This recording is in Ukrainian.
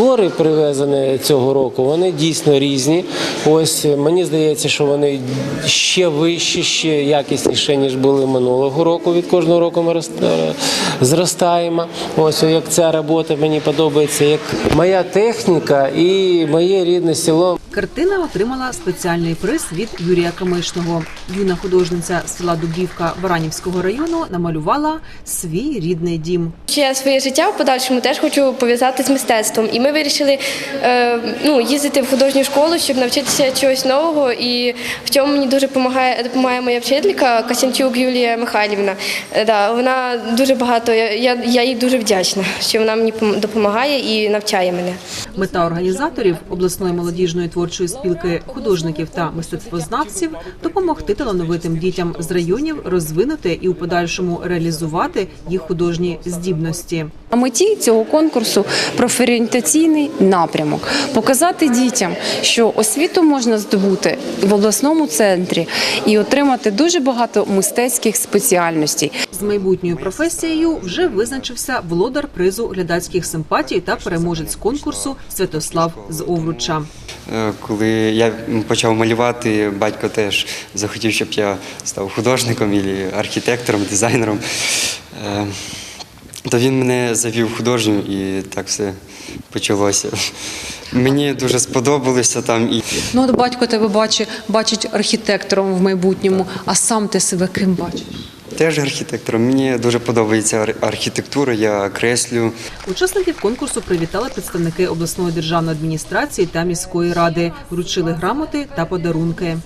твори привезені цього року, вони дійсно різні. Ось е, мені здається, що вони ще вищі, ще якісніші, ніж були минулого року. Від кожного року ми е, зростаємо. Ось як ця робота мені подобається, як моя техніка і моє рідне село. Картина отримала спеціальний приз від Юрія Камишного. Юна художниця з села Дубівка Баранівського району намалювала свій рідний дім. Ще я своє життя в подальшому теж хочу пов'язати з мистецтвом. І ми вирішили е, ну, їздити в художню школу, щоб навчитися чогось нового. І в цьому мені дуже допомагає, допомагає моя вчителька Касянчук Юлія Михайлівна. Е, да, вона дуже багато, я, я, їй дуже вдячна, що вона мені пом- допомагає і навчає мене. Мета організаторів обласної молодіжної творчої спілки художників та мистецтвознавців допомогти талановитим дітям з районів розвинути і у подальшому реалізувати їх художні здібності. А меті цього конкурсу профорієнтаційний напрямок показати дітям, що освіту можна здобути в обласному центрі і отримати дуже багато мистецьких спеціальностей. З майбутньою професією вже визначився володар призу глядацьких симпатій та переможець конкурсу Святослав з Овруча. Е, Коли я почав малювати, батько теж захотів, щоб я став художником або архітектором, дизайнером. Е, То він мене завів художню і так все почалося. Мені дуже сподобалося там і Ну, от батько тебе бачить, бачить архітектором в майбутньому, а сам ти себе ким бачиш? Теж архітектор. Мені дуже подобається архітектура, я креслю. Учасників конкурсу привітали представники обласної державної адміністрації та міської ради, вручили грамоти та подарунки.